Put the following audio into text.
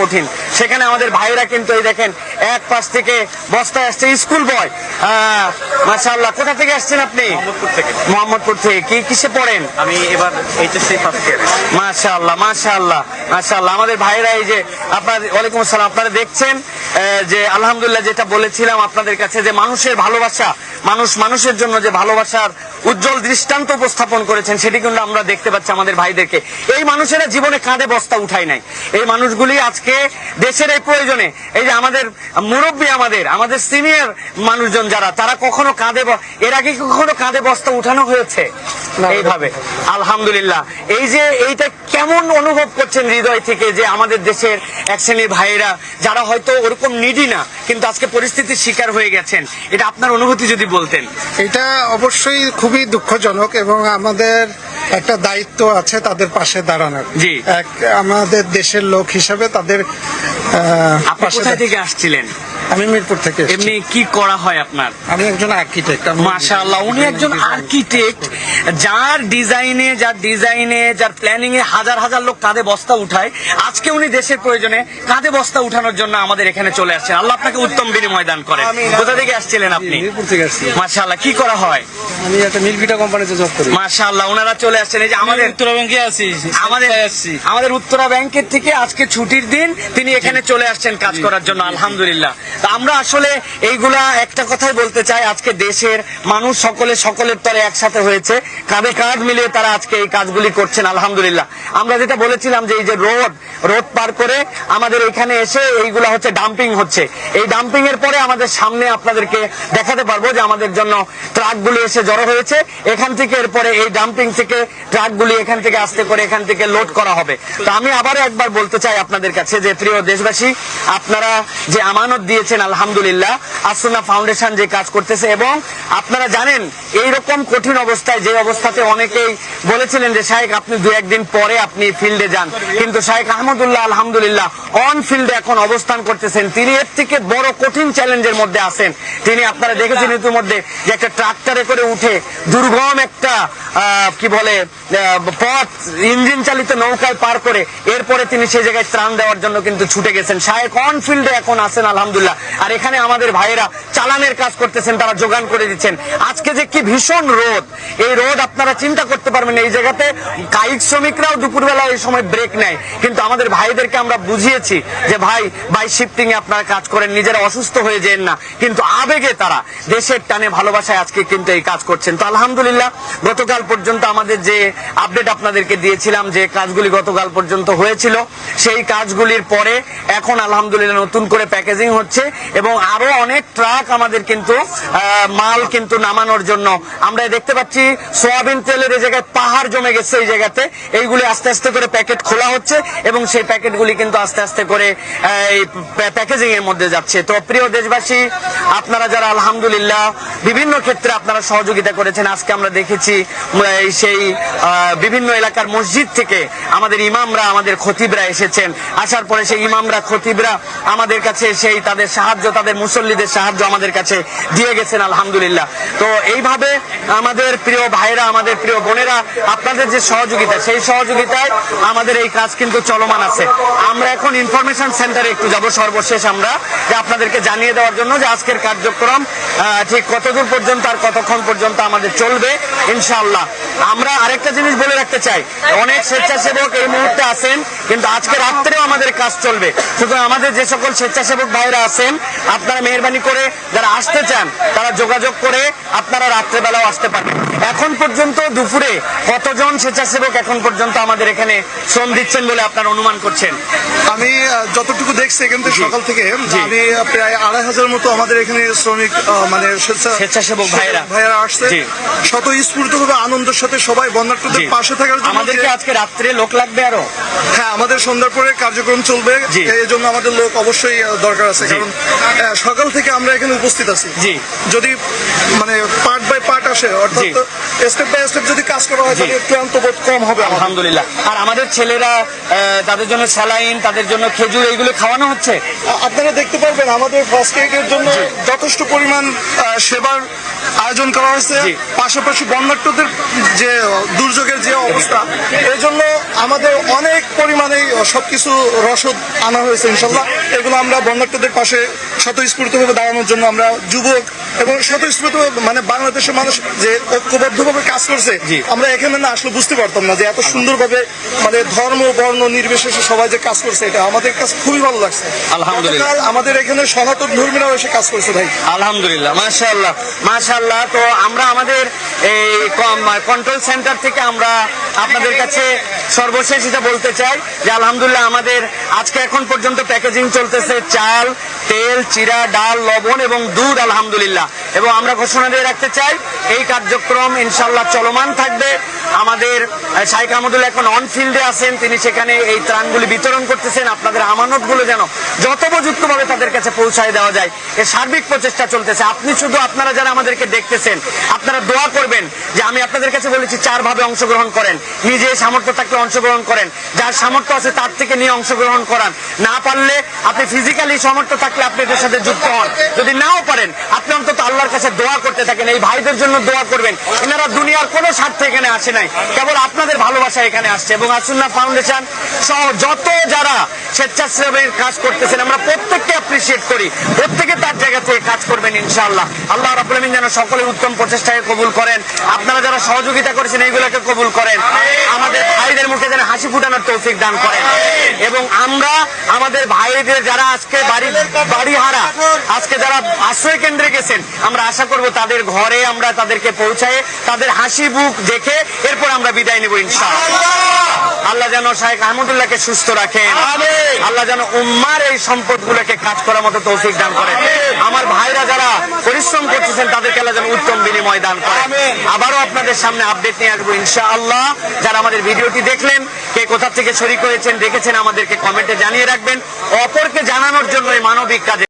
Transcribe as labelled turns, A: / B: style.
A: কঠিন। সেখানে আমাদের ভাইরা কিন্তু এই দেখেন এক পাশ থেকে বস্তায় আসছে স্কুল বয়। মাশাআল্লাহ কোথা থেকে আসছেন আপনি?
B: মোহাম্মদপুর থেকে।
A: কি কিসে পড়েন?
B: আমি এবার এইচএসসি ফার্স্ট ইয়ার
A: মাশাআল্লাহ মাশাআল্লাহ মাশাআল্লাহ। আমাদের ভাইরা এই যে আপনার ওয়ালাইকুম আসসালাম আপনারা দেখছেন যে আলহামদুলিল্লাহ যেটা বলেছিলাম আপনাদের কাছে যে মানুষের ভালোবাসা মানুষ মানুষের জন্য যে ভালোবাসার উজ্জ্বল দৃষ্টান্ত উপস্থাপন করেছেন সেটি কিন্তু আমরা দেখতে পাচ্ছি আমাদের ভাইদেরকে। এই মানুষেরা জীবনে কাঁধে বস্তা উঠায় নাই। এই মানুষগুলি আজকে দেশের এই প্রয়োজনে এই যে আমাদের মুরব্বী আমাদের আমাদের সিনিয়র মানুষজন যারা তারা কখনো কাঁধে এর আগে কখনো কাঁধে বস্তা উঠানো হয়েছে? এইভাবে। আলহামদুলিল্লাহ। এই যে এইটা কেমন অনুভব করছেন হৃদয় থেকে যে আমাদের দেশের এক শ্রেণির ভাইয়েরা যারা হয়তো ওরকম নিডি না কিন্তু আজকে পরিস্থিতির শিকার হয়ে গেছেন এটা আপনার অনুভূতি যদি বলতেন?
C: এটা অবশ্যই খুবই দুঃখজনক এবং আমাদের একটা দায়িত্ব আছে তাদের পাশে দাঁড়ানোর।
A: জি।
C: এক আমাদের দেশের লোক হিসাবে তাদের আহ,
A: আপনি
C: কোথা
A: থেকে আসছিলেন?
C: আমি মিরপুর থেকে
A: এমনি কি করা হয় আপনার?
C: আমি একজন আর্কিটেক্ট
A: মাশাআল্লাহ উনি একজন আর্কিটেক্ট যার ডিজাইনে যার ডিজাইনে যার প্ল্যানিং এ হাজার হাজার লোক কাঁধে বস্তা উঠায়। আজকে উনি দেশের প্রয়োজনে কাঁধে বস্তা উঠানোর জন্য আমাদের এখানে চলে আসছেন। আল্লাহ আপনাকে উত্তম বিনিময় দান করেন। কোথা থেকে আসছিলেন আপনি?
D: মিরপুর থেকে আসছি।
A: মাশাআল্লাহ কি করা হয়?
D: আমি একটা মিলভিটা কোম্পানিতে জব করি।
A: মাশাআল্লাহ ওনারা চলে আসছেন এই যে আমাদের
D: উত্তরা ব্যাংকে আছি
A: আমাদের
D: আসছি?
A: আমাদের উত্তরা ব্যাংকের থেকে আজকে ছুটির দিন তিনি এখানে চলে আসছেন কাজ করার জন্য আলহামদুলিল্লাহ। তা আমরা আসলে এইগুলা একটা কথাই বলতে চাই আজকে দেশের মানুষ সকলে সকলের তরে একসাথে হয়েছে কাঁধে কাঁধ মিলিয়ে তারা আজকে এই কাজগুলি করছেন আলহামদুলিল্লাহ। আমরা যেটা বলেছিলাম যে এই যে রোড রোড পার করে আমাদের এখানে এসে এইগুলা হচ্ছে ডাম্পিং হচ্ছে। এই ডাম্পিং এর পরে আমাদের সামনে আপনাদেরকে দেখাতে পারব যে আমাদের জন্য ট্রাকগুলি এসে জড়ো হয়েছে, এখান থেকে এরপরে এই ডাম্পিং থেকে ট্রাকগুলি এখান থেকে আসতে করে এখান থেকে লোড করা হবে। তো আমি আবারও একবার বলতে চাই আপনাদের কাছে যে, প্রিয় দেশবাসী, আপনারা যে আমানত দিয়েছেন, আলহামদুলিল্লাহ, আসুনা ফাউন্ডেশন যে কাজ করতেছে এবং আপনারা জানেন এই রকম কঠিন অবস্থায় যে অবস্থাতে অনেকেই বলেছিলেন যে শাহেক আপনি দু একদিন পরে আপনি ফিল্ডে যান। কিন্তু শাহেক আহমদুল্লাহ, আলহামদুলিল্লাহ অন ফিল্ডে এখন অবস্থান করতেছেন। তিনি এর থেকে বড় কঠিন চ্যালেঞ্জের মধ্যে আছেন। তিনি আপনারা দেখেছেন ইতিমধ্যে যে, একটা ট্রাক্টরে করে উঠে দুর্গম একটা কি বলে পথ ইঞ্জিন চালিত নৌকায় পার করে এরপরে তিনি সেই জায়গায় ত্রাণ দেওয়ার জন্য কিন্তু ছুটে গেছেন। শাহেক অন ফিল্ডে এখন আছেন, আলহামদুলিল্লাহ। আর এখানে আমাদের ভাইয়েরা চালানের কাজ করতেছেন, তারা যোগান করে দিচ্ছেন। আজকে যে কি ভীষণ রোদ, এই রোদ আপনারা চিন্তা করতে পারবেন এই জায়গাতে কায়িক শ্রমিকরাও দুপুরবেলা এই সময় ব্রেক নেয়। কিন্তু আমাদের ভাইদেরকে আমরা বুঝিয়েছি যে, ভাই বাই শিফটিং এ আপনারা কাজ করেন, নিজেরা অসুস্থ হয়ে যেন না। কিন্তু আবেগে তারা দেশের টানে ভালোবাসায় আজকে কিন্তু এই কাজ করছেন। তো আলহামদুলিল্লাহ, গতকাল পর্যন্ত আমাদের যে আপডেট আপনাদেরকে দিয়েছিলাম, যে কাজগুলি গতকাল পর্যন্ত হয়েছিল, সেই কাজগুলির পরে এখন আলহামদুলিল্লাহ নতুন করে প্যাকেজিং হচ্ছে এবং আরও অনেক ট্রাক আমাদের কিন্তু মাল কিন্তু নামানোর জন্য। আমরা দেখতে পাচ্ছি সোয়াবিন তেলের এই জায়গায় পাহাড় জমে গেছে এই জায়গাতে। এইগুলি আস্তে আস্তে করে প্যাকেট খোলা হচ্ছে এবং সেই প্যাকেটগুলি কিন্তু আস্তে আস্তে করে এই প্যাকেজিং এর মধ্যে যাচ্ছে। তো প্রিয় দেশবাসী, আপনারা যারা আলহামদুলিল্লাহ বিভিন্ন ক্ষেত্রে আপনারা সহযোগিতা করেছেন। আজকে আমরা দেখেছি সেই বিভিন্ন এলাকার মসজিদ থেকে আমাদের ইমামরা, আমাদের খতিবরা এসেছেন। আসার পরে সেই ইমামরা, খতিবরা আমাদের কাছে সেই তাদের সাহায্য, তাদের মুসল্লিদের সাহায্য আমাদের কাছে দিয়ে গেছেন, আলহামদুলিল্লাহ। তো এইভাবে আমাদের প্রিয় ভাইরা, আমাদের প্রিয় বোনেরা, আপনাদের যে সহযোগিতা, সেই সহযোগিতায় আমাদের এই কাজ কিন্তু চলমান আছে। আমরা এখন ইনফরমেশন সেন্টারে একটু যাব সর্বশেষ আমরা, যে আপনাদেরকে জানিয়ে দেওয়ার জন্য যে আজকের কার্যক্রম ঠিক কতদূর পর্যন্ত আর কতক্ষণ পর্যন্ত আমাদের চলবে ইনশাআল্লাহ। আমরা আরেকটা জিনিস বলে রাখতে চাই অনেক স্বেচ্ছাসেবক এই মুহূর্তে আছেন কিন্তু আজকে রাত্রেও আমাদের কাজ চলবে। সুতরাং আমাদের যে সকল স্বেচ্ছাসেবক ভাইরা আছেন আপনারা মেহরবানি করে যারা আসতে চান তারা যোগাযোগ করে আপনারা রাত্রেবেলাও আসতে পারবেন। এখন পর্যন্ত দুপুরে কতজন স্বেচ্ছাসেবক এখন পর্যন্ত আমাদের এখানে শ্রম দিচ্ছেন বলে আপনারা অনুমান করছেন?
E: আমি যতটুকু দেখছি এখান থেকে সকাল থেকে। আমি প্রায় আড়াই হাজার মতো আমাদের এখানে শ্রমিক মানে স্বেচ্ছা-
A: স্বেচ্ছাসেবক ভাইরা।
E: ভাইরা আসছে। শত স্ফূর্ত ভাবে আনন্দের সাথে সবাই বন্যার্থদের। পাশে থাকার জন্য
A: আমাদেরকে আজকে রাত্রে লোক লাগবে আরও?
E: হ্যাঁ আমাদের সন্ধ্যার পরে কার্যক্রম চলবে। এই জন্য আমাদের লোক অবশ্যই দরকার আছে। কারণ সকাল থেকে আমরা এখানে উপস্থিত আছি। যদি মানে পার্ট বাই পার্ট আসে অর্থাৎ স্টেপ বাই স্টেপ যদি কাজ করা হয়। তাহলে ক্লান্ত বোধ কম হবে
A: আলহামদুলিল্লাহ। আর আমাদের ছেলেরা তাদের জন্য স্যালাইন তাদের জন্য খেজুর এইগুলো খাওয়ানো হচ্ছে?
E: আপনারা দেখতে পারবেন আমাদের ফার্স্ট এর জন্য যথেষ্ট পরিমাণ আহ, সেবা খাবার আয়োজন করা হয়েছে। পাশাপাশি বন্যাট্যদের যে দুর্যোগের যে অবস্থা এই জন্য আমাদের অনেক পরিমাণে সবকিছু রসদ আনা হয়েছে ইনশাল্লাহ। এগুলো আমরা বন্যাট্যদের পাশে স্বতঃস্ফূর্তভাবে দাঁড়ানোর জন্য আমরা যুবক এবং স্বতঃস্ফূর্ত মানে বাংলাদেশের মানুষ যে ঐক্যবদ্ধভাবে কাজ করছে। আমরা এখানে না আসলে বুঝতে পারতাম না যে এত সুন্দরভাবে মানে ধর্ম বর্ণ নির্বিশেষে সবাই যে কাজ করছে এটা আমাদের কাছে খুবই ভালো লাগছে
A: আলহামদুলিল্লাহ।
E: আমাদের এখানে সনাতন ধর্মীরাও এসে কাজ করছে ভাই
A: আলহামদুলিল্লাহ মাশাআল্লাহ মাশাআল্লাহ তো আমরা আমাদের এই কন্ট্রোল সেন্টার থেকে আমরা আপনাদের কাছে সর্বশেষ এটা বলতে চাই যে আলহামদুলিল্লাহ আমাদের আজকে এখন পর্যন্ত প্যাকেজিং চলতেছে চাল তেল চিরা, ডাল, লবণ এবং দুধ, আলহামদুলিল্লাহ। এবং আমরা ঘোষণা দিয়ে রাখতে চাই, এই কার্যক্রম ইনশাল্লাহ চলমান থাকবে। আমাদের শাইখ আহমদুল্লাহ এখন অন ফিল্ডে আছেন, তিনি সেখানে এই ত্রাণগুলি বিতরণ করতেছেন। আপনাদের আমানতগুলো যেন যথোপযুক্তভাবে তাদের কাছে পৌঁছায় দেওয়া যায়। এর সার্বিক প্রচেষ্টা চলতেছে। আপনি শুধু আপনারা যারা আমাদেরকে দেখতেছেন, আপনারা দোয়া করবেন যে আমি আপনাদের কাছে বলেছি চার ভাবে অংশগ্রহণ করেন। নিজে সামর্থ্য থাকলে অংশগ্রহণ করেন। যার সামর্থ্য আছে তার থেকে নিয়ে অংশগ্রহণ করান। না পারলে আপনি ফিজিক্যালি সামর্থ্য থাকলে আপনি সাথে যুক্ত হন। যদি নাও পারেন, আপনি অন্তত আল্লাহর কাছে দোয়া করতে থাকেন, এই ভাইদের জন্য দোয়া করবেন। এনারা দুনিয়ার কোনো স্বার্থে এখানে আসে নাই। কেবল আপনাদের ভালোবাসা এখানে আসছে এবং আসুন্না ফাউন্ডেশন সহ যত যারা স্বেচ্ছাসেবের কাজ করতেছেন, আমরা প্রত্যেককে অ্যাপ্রিসিয়েট করি। প্রত্যেকে তার জায়গা থেকে কাজ করবেন, ইনশাআল্লাহ। আল্লাহ আলামিন যেন সকলের উত্তম প্রচেষ্টাকে কবুল করেন। আপনারা যারা সহযোগিতা করেছেন এইগুলোকে কবুল করেন। আমাদের ভাইদের মুখে যেন হাসি ফুটানোর তৌফিক দান করেন। এবং আমরা আমাদের ভাইদের যারা আজকে বাড়ি বাড়ি হারা আজকে যারা আশ্রয় কেন্দ্রে গেছেন আমরা আশা করব তাদের ঘরে আমরা তাদেরকে পৌঁছায় তাদের হাসি বুক দেখে এরপর আমরা বিদায় নেব ইনশাআল্লাহ। আল্লাহ যেন শাহেখ আহমদুল্লাহকে সুস্থ রাখেন। আল্লাহ যেন উম্মার এই সম্পদগুলোকে কাজ করার মতো তৌফিক দান করেন। আমার ভাইরা যারা পরিশ্রম করতেছেন তাদেরকে আল্লাহ যেন উত্তম বিনিময় দান করে আবারও আপনাদের সামনে আপডেট নিয়ে আসব ইনশা আল্লাহ যারা আমাদের ভিডিওটি দেখলেন কে কোথা থেকে শরিক হয়েছেন দেখেছেন আমাদেরকে কমেন্টে জানিয়ে রাখবেন। অপরকে জানানোর জন্য এই মানবিক কাজে